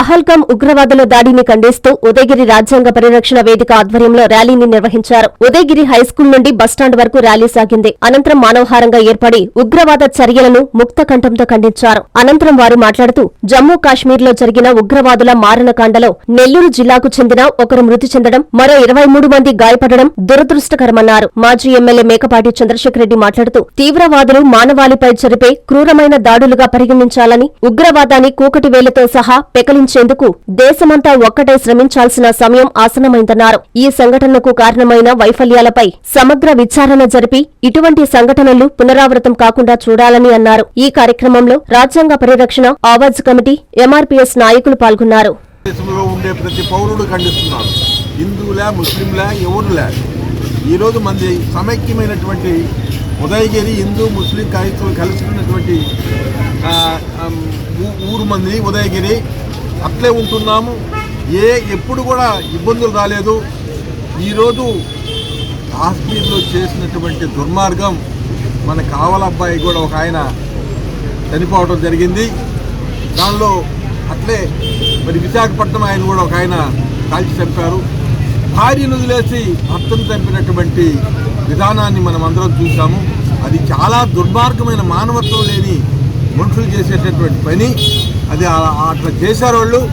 పహల్గాం ఉగ్రవాదుల దాడిని ఖండిస్తూ ఉదయగిరి రాజ్యాంగ పరిరక్షణ వేదిక ఆధ్వర్యంలో ర్యాలీని నిర్వహించారు. ఉదయగిరి హైస్కూల్ నుండి బస్టాండ్ వరకు ర్యాలీ సాగింది. అనంతరం మానవహారంగా ఏర్పడి ఉగ్రవాద చర్యలను ముక్త కంఠంతో ఖండించారు. అనంతరం వారు మాట్లాడుతూ జమ్మూ కాశ్మీర్లో జరిగిన ఉగ్రవాదుల మారణకాండలో నెల్లూరు జిల్లాకు చెందిన ఒకరు మృతి చెందడం మరో ఇరవై మూడు మంది గాయపడడం దురదృష్టకరమన్నారు. మాజీ ఎమ్మెల్యే మేకపాటి చంద్రశేఖర్ రెడ్డి మాట్లాడుతూ తీవ్రవాదులు మానవాళిపై జరిపే క్రూరమైన దాడులుగా పరిగణించాలని ఉగ్రవాదాన్ని కూకటి వేలతో సహా సాధించేందుకు దేశమంతా ఒక్కటే శ్రమించాల్సిన సమయం ఆసనమైందన్నారు ఈ సంఘటనకు కారణమైన వైఫల్యాలపై సమగ్ర విచారణ జరిపి ఇటువంటి సంఘటనలు పునరావృతం కాకుండా చూడాలని అన్నారు. ఈ కార్యక్రమంలో రాజ్యాంగ పరిరక్షణ ఆవాజ్ కమిటీ ఎంఆర్పీఎస్ నాయకులు పాల్గొన్నారు. దేశంలో ఉండే ప్రతి పౌరుడు ఖండిస్తున్నారు హిందువులే ముస్లింలే ఎవరులే. ఈరోజు మంది సమైక్యమైనటువంటి ఉదయగిరి హిందూ ముస్లిం క్రైస్తవులు కలిసి ఉన్నటువంటి ఊరు మంది ఉదయగిరి అట్లే ఉంటున్నాము. ఏ ఎప్పుడు కూడా ఇబ్బందులు రాలేదు. ఈరోజు కాశ్మీర్లో చేసినటువంటి దుర్మార్గం మన కావల అబ్బాయి కూడా ఒక ఆయన చనిపోవడం జరిగింది. దానిలో అట్లే మరి విశాఖపట్నం ఆయన కూడా ఒక ఆయన కాల్చి చంపారు. భార్యను వదిలేసి భర్తను చంపినటువంటి విధానాన్ని మనం అందరం చూసాము అది చాలా దుర్మార్గమైన మానవత్వం లేని మనుషులు చేసేటటువంటి పని. అది అట్లా చేశారు వాళ్ళు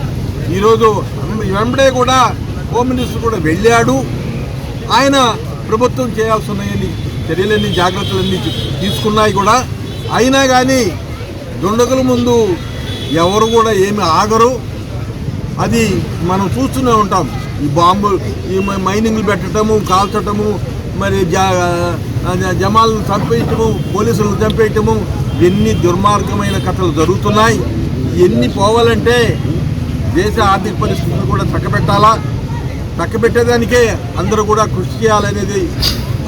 ఈరోజు వెంబడే కూడా హోమ్ మినిస్టర్ కూడా వెళ్ళాడు. ఆయన ప్రభుత్వం చేయాల్సిన చర్యలన్నీ జాగ్రత్తలన్నీ తీసుకున్నాయి కూడా. అయినా కానీ దుండగుల ముందు ఎవరు కూడా ఏమి ఆగరు. అది మనం చూస్తూనే ఉంటాం. ఈ బాంబు ఈ మైనింగ్లు పెట్టడము కాల్చటము మరి జ- జమాలను చంపేయటము పోలీసులను చంపేయటము ఎన్ని దుర్మార్గమైన కథలు జరుగుతున్నాయి. ఎన్ని పోవాలంటే దేశ ఆర్థిక పరిస్థితులు కూడా చక్కబెట్టాలా? చక్కబెట్టేదానికే అందరూ కూడా కృషి చేయాలనేది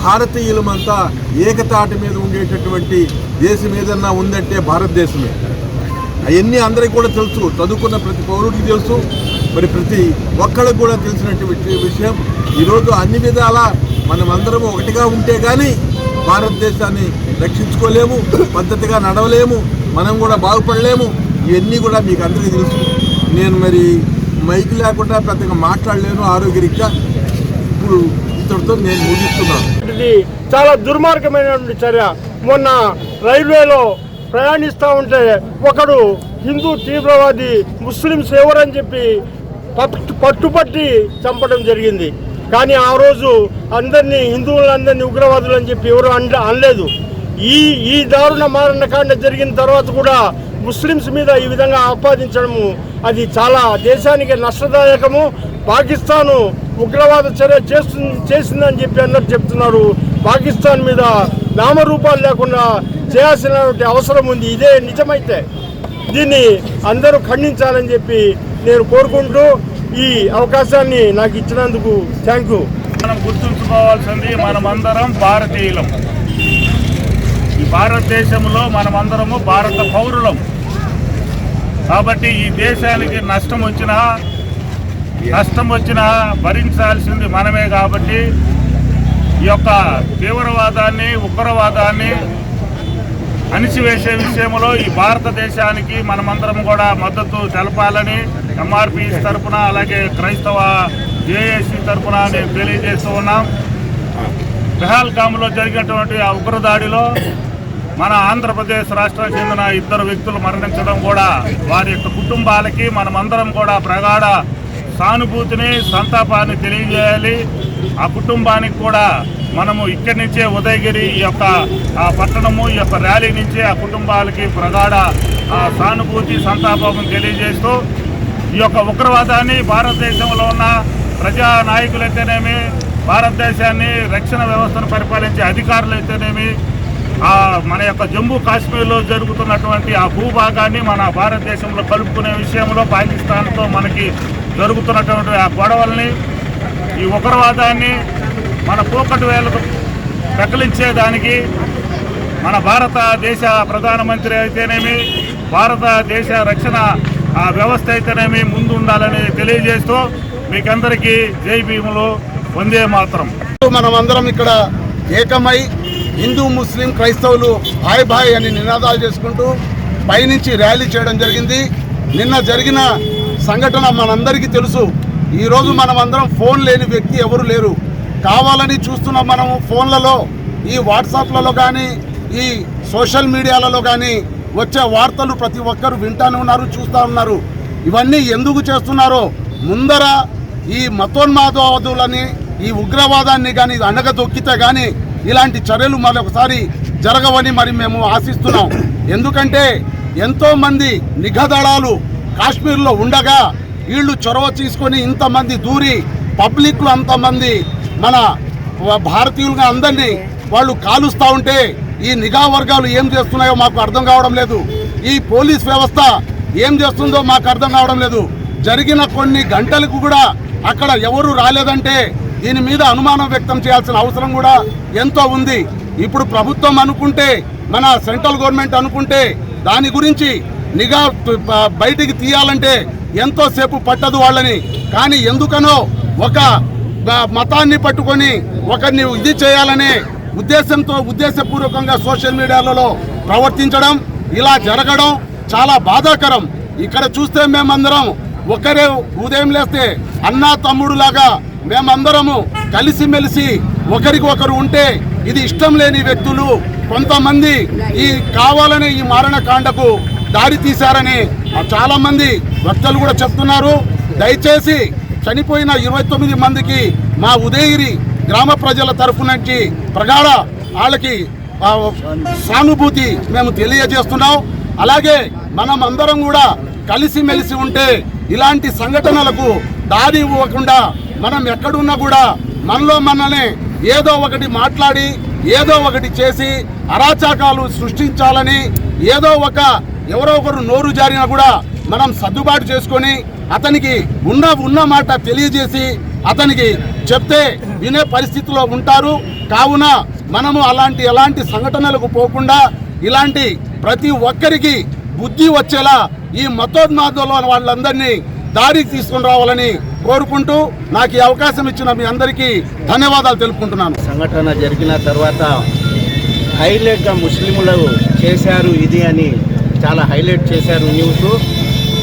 భారతీయులమంతా ఏకతాటి మీద ఉండేటటువంటి దేశం ఏదన్నా ఉందంటే భారతదేశమే. అవన్నీ అందరికీ కూడా తెలుసు. చదువుకున్న ప్రతి పౌరుడికి తెలుసు. మరి ప్రతి ఒక్కరికి కూడా తెలిసినటువంటి విషయం ఈరోజు అన్ని విధాల మనమందరం ఒకటిగా ఉంటే కానీ భారతదేశాన్ని రక్షించుకోలేము పద్ధతిగా నడవలేము మనం కూడా బాగుపడలేము. ఇవన్నీ కూడా మీకు అందరికీ తెలుసు. నేను మరి మైక్ లేకుండా పెద్దగా మాట్లాడలేను ఆరోగ్యరీత్యా. ఇప్పుడు ఇంతటితో నేను ముగిస్తున్నాను. ఇది చాలా దుర్మార్గమైనటువంటి చర్య. మొన్న రైల్వేలో ప్రయాణిస్తూ ఉంటే ఒకడు హిందూ తీవ్రవాది ముస్లింస్ ఎవరని చెప్పి పట్టు పట్టుపట్టి చంపడం జరిగింది. కానీ ఆ రోజు అందరినీ హిందువులందరినీ ఉగ్రవాదులు అని చెప్పి ఎవరు అన అనలేదు. ఈ ఈ దారుణ మారణకాండ జరిగిన తర్వాత కూడా ముస్లిమ్స్ మీద ఈ విధంగా ఆపాదించడము అది చాలా దేశానికి నష్టదాయకము. పాకిస్తాను ఉగ్రవాద చర్య చేస్తుంది చేసిందని చెప్పి అందరు చెప్తున్నారు. పాకిస్తాన్ మీద నామరూపాలు లేకుండా చేయాల్సినటువంటి అవసరం ఉంది. ఇదే నిజమైతే దీన్ని అందరూ ఖండించాలని చెప్పి నేను కోరుకుంటూ ఈ అవకాశాన్ని నాకు ఇచ్చినందుకు థ్యాంక్ యూ. మనం గుర్తుంచుకోవాల్సింది మనమందరం భారతీయులం. భారతదేశంలో మనమందరము భారత పౌరులం. కాబట్టి ఈ దేశానికి నష్టం వచ్చినా నష్టం వచ్చినా భరించాల్సింది మనమే కాబట్టి ఈ యొక్క తీవ్రవాదాన్ని ఉగ్రవాదాన్ని అణిచివేసే విషయంలో ఈ భారతదేశానికి మనమందరం కూడా మద్దతు తెలపాలని ఎంఆర్పి తరఫున అలాగే క్రైస్తవ జేఏసీ తరఫున నేను తెలియజేస్తూ ఉన్నాం. పెహల్గామ్లో జరిగినటువంటి ఆ ఉగ్రదాడిలో మన ఆంధ్రప్రదేశ్ రాష్ట్రానికి చెందిన ఇద్దరు వ్యక్తులు మరణించడం కూడా వారి యొక్క కుటుంబాలకి మనమందరం కూడా ప్రగాఢ సానుభూతిని సంతాపాన్ని తెలియజేయాలి. ఆ కుటుంబానికి కూడా మనము ఇక్కడి నుంచే ఉదయగిరి ఈ యొక్క ఆ పట్టణము ఈ యొక్క ర్యాలీ నుంచి ఆ కుటుంబాలకి ప్రగాఢ ఆ సానుభూతి సంతాపం తెలియజేస్తూ ఈ యొక్క ఉగ్రవాదాన్ని భారతదేశంలో ఉన్న ప్రజా నాయకులైతేనేమి భారతదేశాన్ని రక్షణ వ్యవస్థను పరిపాలించే అధికారులు అయితేనేమి మన యొక్క జమ్మూ కాశ్మీర్లో జరుగుతున్నటువంటి ఆ భూభాగాన్ని మన భారతదేశంలో కలుపుకునే విషయంలో పాకిస్తాన్తో మనకి జరుగుతున్నటువంటి ఆ గొడవల్ని ఈ ఉగ్రవాదాన్ని మన పోకటి వేలకు ప్రకలించేదానికి మన భారతదేశ ప్రధానమంత్రి అయితేనేమి భారతదేశ రక్షణ ఆ వ్యవస్థ అయితేనేమి ముందు ఉండాలని తెలియజేస్తూ మీకందరికీ జై భీములు వందే మాత్రం. మనమందరం ఇక్కడ ఏకమై హిందూ ముస్లిం క్రైస్తవులు హాయ్ భాయ్ అని నినాదాలు చేసుకుంటూ పైనుంచి ర్యాలీ చేయడం జరిగింది. నిన్న జరిగిన సంఘటన మనందరికీ తెలుసు. ఈరోజు మనం అందరం ఫోన్ లేని వ్యక్తి ఎవరు లేరు. కావాలని చూస్తున్నాం మనము ఫోన్లలో ఈ వాట్సాప్లలో కానీ ఈ సోషల్ మీడియాలలో కానీ వచ్చే వార్తలు ప్రతి ఒక్కరు వింటానే ఉన్నారు చూస్తూ ఉన్నారు. ఇవన్నీ ఎందుకు చేస్తున్నారో ముందర ఈ మతోన్మాదవాదులని ఈ ఉగ్రవాదాన్ని కానీ అణగదొక్కితే కానీ ఇలాంటి చర్యలు మరొకసారి జరగవని మరి మేము ఆశిస్తున్నాం. ఎందుకంటే ఎంతో మంది నిఘదళాలు కాశ్మీర్లో ఉండగా వీళ్ళు చొరవ తీసుకొని ఇంతమంది దూరి పబ్లిక్లో అంతమంది మన భారతీయులుగా అందరినీ వాళ్ళు కాలుస్తూ ఉంటే ఈ నిఘా వర్గాలు ఏం చేస్తున్నాయో మాకు అర్థం కావడం లేదు. ఈ పోలీస్ వ్యవస్థ ఏం చేస్తుందో మాకు అర్థం కావడం లేదు. జరిగిన కొన్ని గంటలకు కూడా అక్కడ ఎవరు రాలేదంటే దీని మీద అనుమానం వ్యక్తం చేయాల్సిన అవసరం కూడా ఎంతో ఉంది. ఇప్పుడు ప్రభుత్వం అనుకుంటే మన సెంట్రల్ గవర్నమెంట్ అనుకుంటే దాని గురించి నిఘా బయటికి తీయాలంటే ఎంతో సేపు పట్టదు వాళ్ళని. కానీ ఎందుకనో ఒక మతాన్ని పట్టుకొని ఒకరిని ఇది చేయాలనే ఉద్దేశంతో ఉద్దేశపూర్వకంగా సోషల్ మీడియాలలో ప్రవర్తించడం ఇలా జరగడం చాలా బాధాకరం. ఇక్కడ చూస్తే మేమందరం ఒకరే ఉదయం లేస్తే అన్నా తమ్ముడు లాగా మేమందరము కలిసిమెలిసి ఒకరికి ఒకరు ఉంటే ఇది ఇష్టం లేని వ్యక్తులు కొంతమంది ఈ కావాలనే ఈ మారణకాండకు దారి తీశారని చాలా మంది వక్తలు కూడా చెప్తున్నారు. దయచేసి చనిపోయిన ఇరవై తొమ్మిది మందికి మా ఉదయగిరి గ్రామ ప్రజల తరఫు నుంచి ప్రగాఢ వాళ్ళకి సానుభూతి మేము తెలియజేస్తున్నాం. అలాగే మనం అందరం కూడా కలిసిమెలిసి ఉంటే ఇలాంటి సంఘటనలకు దారి ఇవ్వకుండా మనం ఎక్కడున్నా కూడా మనలో మనల్ని ఏదో ఒకటి మాట్లాడి ఏదో ఒకటి చేసి అరాచకాలు సృష్టించాలని ఏదో ఒక ఎవరో ఒకరు నోరు జారినా కూడా మనం సర్దుబాటు చేసుకొని అతనికి ఉన్న ఉన్న మాట తెలియజేసి అతనికి చెప్తే వినే పరిస్థితిలో ఉంటారు. కావున మనము అలాంటి ఎలాంటి సంఘటనలకు పోకుండా ఇలాంటి ప్రతి ఒక్కరికి బుద్ధి వచ్చేలా ఈ మతోన్మాదంలో వాళ్ళందరినీ దారికి తీసుకుని రావాలని కోరుకుంటూ నాకు ఈ అవకాశం ఇచ్చిన మీ అందరికీ ధన్యవాదాలు తెలుపుకుంటున్నాను. సంఘటన జరిగిన తర్వాత హైలైట్గా ముస్లింలు చేశారు ఇది అని చాలా హైలైట్ చేశారు న్యూస్.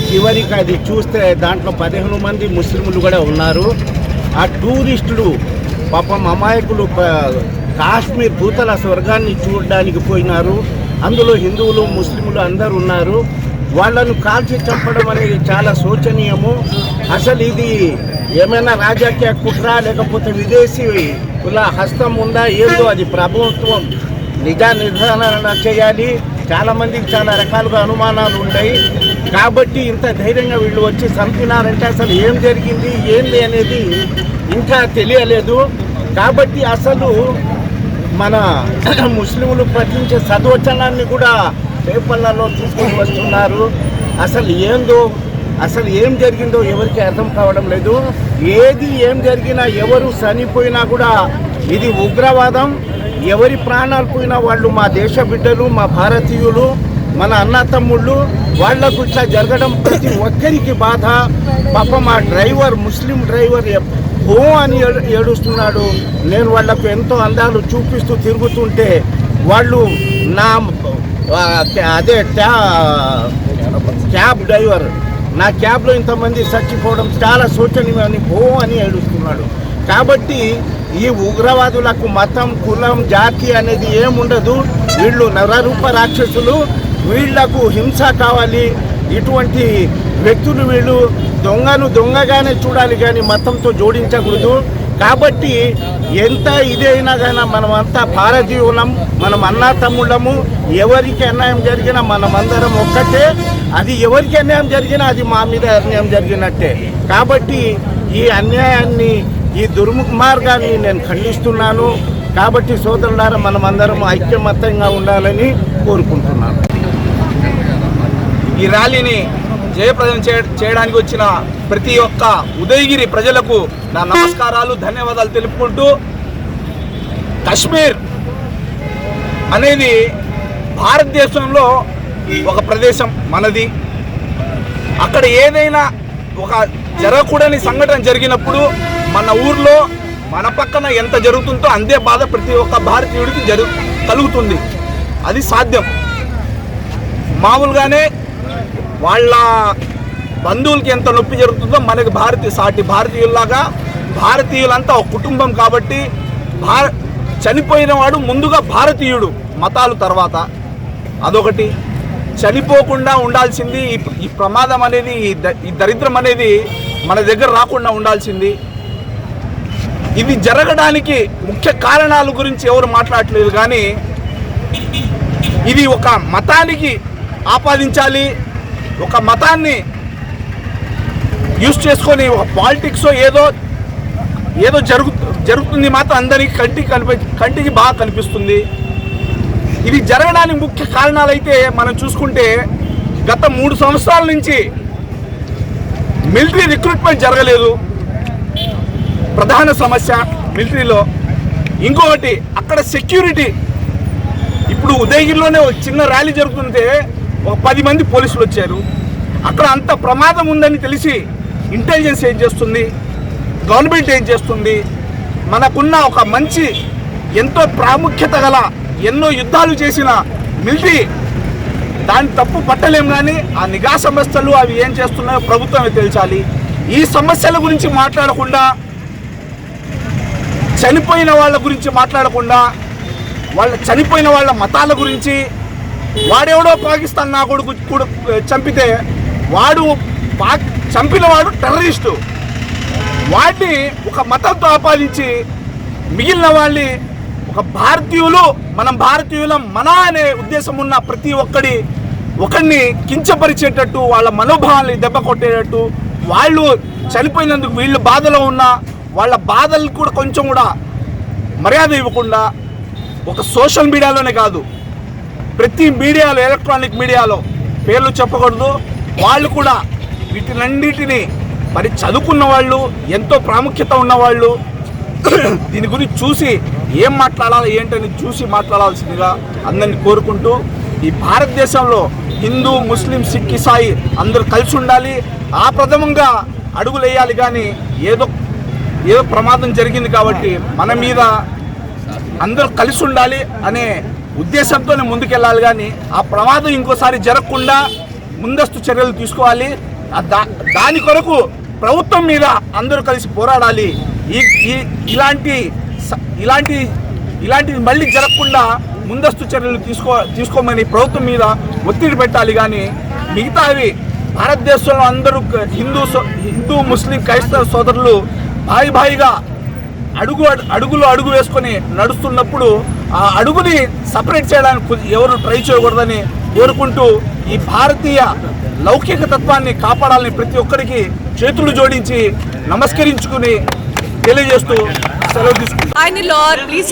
చివరికి అది చూస్తే దాంట్లో పదిహేను మంది ముస్లింలు కూడా ఉన్నారు. ఆ టూరిస్టులు పాపం అమాయకులు కాశ్మీర్ భూతల స్వర్గాన్ని చూడడానికి పోయినారు. అందులో హిందువులు ముస్లింలు అందరు ఉన్నారు. వాళ్ళను కాల్చి చంపడం అనేది చాలా శోచనీయము. అసలు ఇది ఏమైనా రాజకీయ కుట్ర లేకపోతే విదేశీ కుల హస్తం ఉందా ఏందో అది ప్రభుత్వం నిజా నిర్ధారణ చేయాలి చాలామందికి చాలా రకాలుగా అనుమానాలు ఉంటాయి. కాబట్టి ఇంత ధైర్యంగా వీళ్ళు వచ్చి చంపినారంటే అసలు ఏం జరిగింది ఏంది అనేది ఇంకా తెలియలేదు. కాబట్టి అసలు మన ముస్లింలు పఠించే సదవచనాన్ని కూడా పేపర్లలో తీసుకొని వస్తున్నారు. అసలు ఏందో అసలు ఏం జరిగిందో ఎవరికి అర్థం కావడం లేదు. ఏది ఏం జరిగినా ఎవరు చనిపోయినా కూడా ఇది ఉగ్రవాదం. ఎవరి ప్రాణాలు పోయినా వాళ్ళు మా దేశ బిడ్డలు మా భారతీయులు మన అన్న తమ్ముళ్ళు వాళ్ళకు ఇట్లా జరగడం ప్రతి ఒక్కరికి బాధ. పాపం ఆ డ్రైవర్ ముస్లిం డ్రైవర్ ఎప్- ఓ అని ఏడుస్తున్నాడు. నేను వాళ్ళకు ఎంతో అందాలు చూపిస్తూ తిరుగుతుంటే వాళ్ళు నా అదే ట్యా- క్యాబ్ డ్రైవర్. నా క్యాబ్లో ఇంతమంది చచ్చిపోవడం చాలా శోచనీయమని భో అని ఏడుస్తున్నాడు. కాబట్టి ఈ ఉగ్రవాదులకు మతం కులం జాతి అనేది ఏముండదు. వీళ్ళు నరరూప రాక్షసులు. వీళ్ళకు హింస కావాలి. ఇటువంటి వ్యక్తులు వీళ్ళు దొంగను దొంగగానే చూడాలి కానీ మతంతో జోడించకూడదు. కాబట్టి ఎంత ఇదైనా కానీ మనమంతా అంతా భారతీయులం మనం అన్నా తమ్ముళ్ళము ఎవరికి అన్యాయం జరిగినా మనమందరం ఒక్కటే. అది ఎవరికి అన్యాయం జరిగినా అది మా మీద అన్యాయం జరిగినట్టే. కాబట్టి ఈ అన్యాయాన్ని ఈ దుర్మార్గాన్ని నేను ఖండిస్తున్నాను. కాబట్టి సోదరులారా మనం అందరం ఐక్యమత్యంగా ఉండాలని కోరుకుంటున్నాను. ఈ ర్యాలీని జయప్రదం చేయడానికి వచ్చిన ప్రతి ఒక్క ఉదయగిరి ప్రజలకు నా నమస్కారాలు ధన్యవాదాలు తెలుపుకుంటూ కశ్మీర్ అనేది భారతదేశంలో ఒక ప్రదేశం మనది. అక్కడ ఏదైనా ఒక జరగకూడని సంఘటన జరిగినప్పుడు మన ఊర్లో మన పక్కన ఎంత జరుగుతుందో అంతే బాధ ప్రతి ఒక్క భారతీయుడికి జరుగు కలుగుతుంది. అది సాధ్యం. మామూలుగానే వాళ్ళ బంధువులకి ఎంత నొప్పి జరుగుతుందో మనకి భారతీయ సాటి భారతీయుల్లాగా భారతీయులంతా ఒక కుటుంబం కాబట్టి భార చనిపోయిన వాడు ముందుగా భారతీయుడు మతాలు తర్వాత. అదొకటి. చనిపోకుండా ఉండాల్సింది ఈ ప్రమాదం అనేది ఈ ద- ఈ దరిద్రం అనేది మన దగ్గర రాకుండా ఉండాల్సింది. ఇది జరగడానికి ముఖ్య కారణాల గురించి ఎవరు మాట్లాడట్లేదు కానీ ఇది ఒక మతానికి ఆపాదించాలి ఒక మతాన్ని యూస్ చేసుకొని ఒక పాలిటిక్స్ ఏదో ఏదో జరుగు జరుగుతుంది మాత్రం అందరికీ కంటికి కనిపి కంటికి బాగా కనిపిస్తుంది. ఇది జరగడానికి ముఖ్య కారణాలు అయితే మనం చూసుకుంటే గత మూడు సంవత్సరాల నుంచి మిలిటరీ రిక్రూట్మెంట్ జరగలేదు. ప్రధాన సమస్య మిలిటరీలో ఇంకొకటి అక్కడ సెక్యూరిటీ ఇప్పుడు ఉదయగిరిలోనే ఒక చిన్న ర్యాలీ జరుగుతుంటే పది మంది పోలీసులు వచ్చారు. అక్కడ అంత ప్రమాదం ఉందని తెలిసి ఇంటెలిజెన్స్ ఏం చేస్తుంది? గవర్నమెంట్ ఏం చేస్తుంది? మనకున్న ఒక మంచి ఎంతో ప్రాముఖ్యత గల ఎన్నో యుద్ధాలు చేసిన మిలిటరీ దాన్ని తప్పు పట్టలేం కానీ ఆ నిఘా సంస్థలు అవి ఏం చేస్తున్నాయో ప్రభుత్వమే తెలిసాలి ఈ సమస్యల గురించి మాట్లాడకుండా చనిపోయిన వాళ్ళ గురించి మాట్లాడకుండా వాళ్ళ చనిపోయిన వాళ్ళ మతాల గురించి వాడెవడో పాకిస్తాన్ నా కొడుకు కూడా చంపితే వాడు పాక్ చంపిన వాడు టెర్రరిస్టు. వాడిని ఒక మతంతో ఆపాదించి మిగిలిన వాళ్ళని ఒక భారతీయులు మనం భారతీయులం మన అనే ఉద్దేశం ఉన్న ప్రతి ఒక్కడి ఒకరిని కించపరిచేటట్టు వాళ్ళ మనోభావాల్ని దెబ్బ కొట్టేటట్టు వాళ్ళు చనిపోయినందుకు వీళ్ళు బాధలో ఉన్న వాళ్ళ బాధలు కూడా కొంచెం కూడా మర్యాద ఇవ్వకుండా ఒక సోషల్ మీడియాలోనే కాదు ప్రతి మీడియాలో ఎలక్ట్రానిక్ మీడియాలో పేర్లు చెప్పకూడదు. వాళ్ళు కూడా వీటినన్నిటినీ మరి చదువుకున్న వాళ్ళు ఎంతో ప్రాముఖ్యత ఉన్నవాళ్ళు దీని గురించి చూసి ఏం మాట్లాడాలి ఏంటని చూసి మాట్లాడాల్సిందిగా అందరిని కోరుకుంటూ ఈ భారతదేశంలో హిందూ ముస్లిం సిక్ ఇసాయి అందరూ కలిసి ఉండాలి. ఆ ప్రథమంగా అడుగులేయాలి కానీ ఏదో ఏదో ప్రమాదం జరిగింది కాబట్టి మన మీద అందరూ కలిసి ఉండాలి అనే ఉద్దేశంతోనే ముందుకెళ్ళాలి కానీ ఆ ప్రమాదం ఇంకోసారి జరగకుండా ముందస్తు చర్యలు తీసుకోవాలి. ఆ దా- దాని కొరకు ప్రభుత్వం మీద అందరూ కలిసి పోరాడాలి. ఈ ఈ- ఇలాంటి స- ఇలాంటి ఇలాంటివి మళ్ళీ జరగకుండా ముందస్తు చర్యలు తీసుకో తీసుకోమని ప్రభుత్వం మీద ఒత్తిడి పెట్టాలి కానీ మిగతావి భారతదేశంలో అందరూ హిందూ హిందూ ముస్లిం క్రైస్తవ సోదరులు భాయి భాయిగా అడుగు అడుగులు అడుగులో అడుగు వేసుకొని నడుస్తున్నప్పుడు ఆ అడుగుని సపరేట్ చేయడానికి ఎవరు ట్రై చేయకూడదని కోరుకుంటూ ఈ భారతీయ లౌకిక తత్వాన్ని కాపాడాలని ప్రతి ఒక్కరికి చేతులు జోడించి నమస్కరించుకుని తెలియజేస్తూ సెలవు తీసుకుంటాను Hi Lord, please